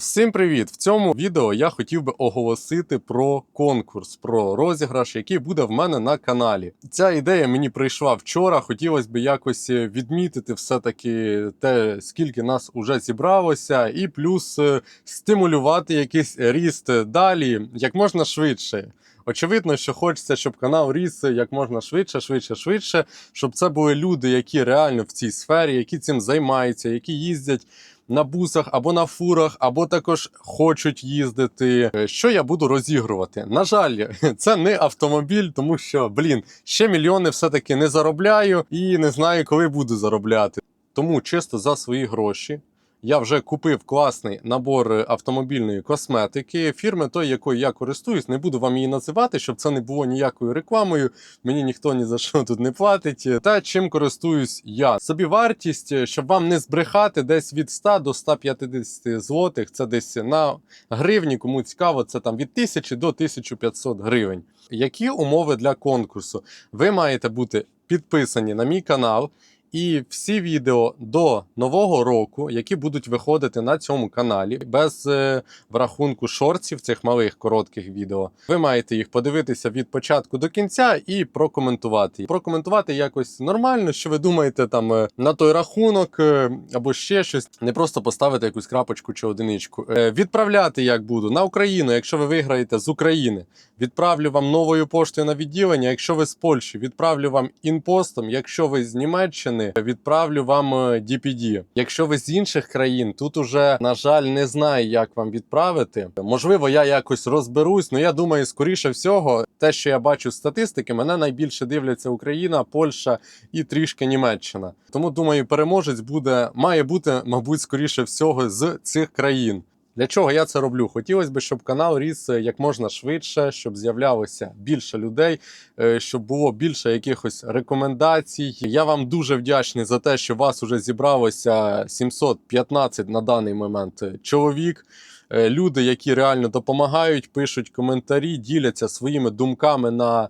Всім привіт! В цьому відео я хотів би оголосити про конкурс, про розіграш, який буде в мене на каналі. Ця ідея мені прийшла вчора. Хотілося б якось відмітити все-таки те, скільки нас уже зібралося, і плюс е, стимулювати якийсь ріст далі як можна швидше. Очевидно, що хочеться, щоб канал ріс як можна швидше, швидше, швидше, щоб це були люди, які реально в цій сфері, які цим займаються, які їздять на бусах або на фурах, або також хочуть їздити. Що я буду розігрувати? На жаль, це не автомобіль, тому що, блін, ще мільйони все-таки не заробляю і не знаю, коли буду заробляти. Тому чисто за свої гроші. Я вже купив класний набор е, автомобільної косметики фірми, той, якою я користуюсь. Не буду вам її називати, щоб це не було ніякою рекламою. Мені ніхто ні за що тут не платить. Та чим користуюсь я. Собі вартість, е, щоб вам не збрехати, десь від 100 до 150 злотих. Це десь на гривні. Кому цікаво, це там від 1000 до 1500 гривень. Які умови для конкурсу? Ви маєте бути підписані на мій канал. І всі відео до нового року, які будуть виходити на цьому каналі, без е, врахунку шортів, цих малих коротких відео, ви маєте їх подивитися від початку до кінця і прокоментувати. Прокоментувати якось нормально, що ви думаєте там е, на той рахунок е, або ще щось. Не просто поставити якусь крапочку чи одиничку. Е, відправляти як буду на Україну, якщо ви виграєте з України. Відправлю вам новою поштою на відділення. Якщо ви з Польщі, відправлю вам інпостом. Якщо ви з Німеччини, відправлю вам е, DPD. Якщо ви з інших країн, тут уже на жаль не знаю, як вам відправити. Можливо, я якось розберусь. але я думаю, скоріше всього, те, що я бачу з статистики, мене найбільше дивляться Україна, Польща і трішки Німеччина. Тому думаю, переможець буде має бути, мабуть, скоріше всього з цих країн. Для чого я це роблю? Хотілося б, щоб канал ріс е, як можна швидше, щоб з'являлося більше людей, е, щоб було більше якихось рекомендацій. Я вам дуже вдячний за те, що вас уже зібралося 715 на даний момент е, чоловік. Люди, які реально допомагають, пишуть коментарі, діляться своїми думками на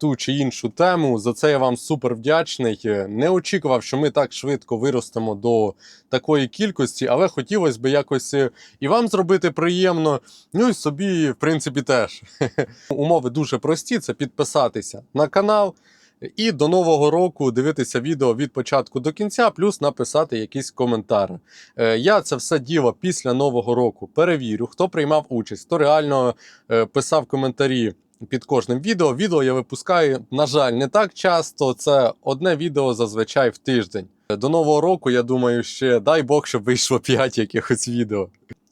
ту чи іншу тему. За це я вам супер вдячний. Не очікував, що ми так швидко виростемо до такої кількості, але хотілося б якось е, і вам зробити приємно. Ну і собі, в принципі, теж. Умови дуже прості: це підписатися на канал. І до нового року дивитися відео від початку до кінця, плюс написати якісь коментари. Е, Я це все діло після нового року перевірю, хто приймав участь, хто реально е, писав коментарі під кожним відео. Відео я випускаю, на жаль, не так часто. Це одне відео зазвичай в тиждень. До нового року, я думаю, ще дай Бог, щоб вийшло 5 якихось відео.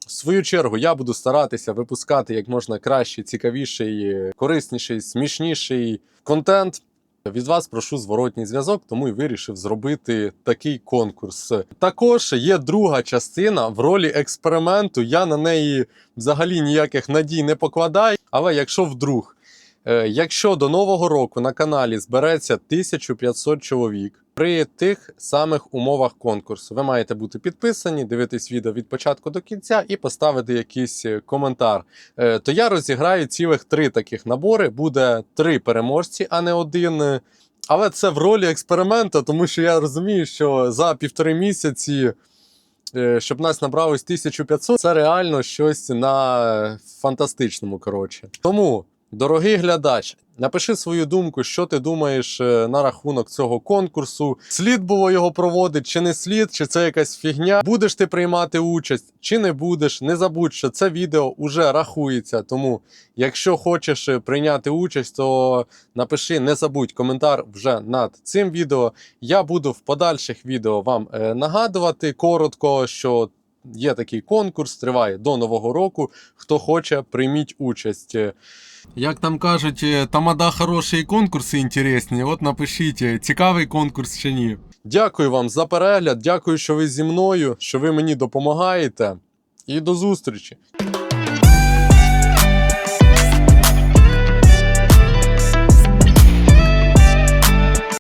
В свою чергу я буду старатися випускати як можна кращий, цікавіший, корисніший, смішніший контент. Від вас прошу зворотній зв'язок, тому і вирішив зробити такий конкурс. Також є друга частина в ролі експерименту. Я на неї взагалі ніяких надій не покладаю. Але якщо вдруг, якщо до нового року на каналі збереться 1500 чоловік. При тих самих умовах конкурсу ви маєте бути підписані, дивитись відео від початку до кінця і поставити якийсь е, коментар. Е, То я розіграю цілих три таких набори. Буде три переможці, а не один. Е, Але це в ролі експерименту, тому що я розумію, що за півтори місяці, е, щоб нас набралось 1500, це реально щось на фантастичному. Коротше. Тому, дорогий глядач, напиши свою думку, що ти думаєш е, на рахунок цього конкурсу. Слід було його проводити, чи не слід, чи це якась фігня. Будеш ти приймати участь, чи не будеш. Не забудь, що це відео вже рахується. Тому, якщо хочеш е, прийняти участь, то напиши, не забудь коментар вже над цим відео. Я буду в подальших відео вам е, нагадувати коротко, що. Є такий конкурс, триває до нового року. Хто хоче, прийміть участь. Як там кажуть, е, тамада хороші конкурси інтересні. От напишіть, е, цікавий конкурс чи ні. Дякую вам за перегляд. Дякую, що ви зі мною, що ви мені допомагаєте. І до зустрічі!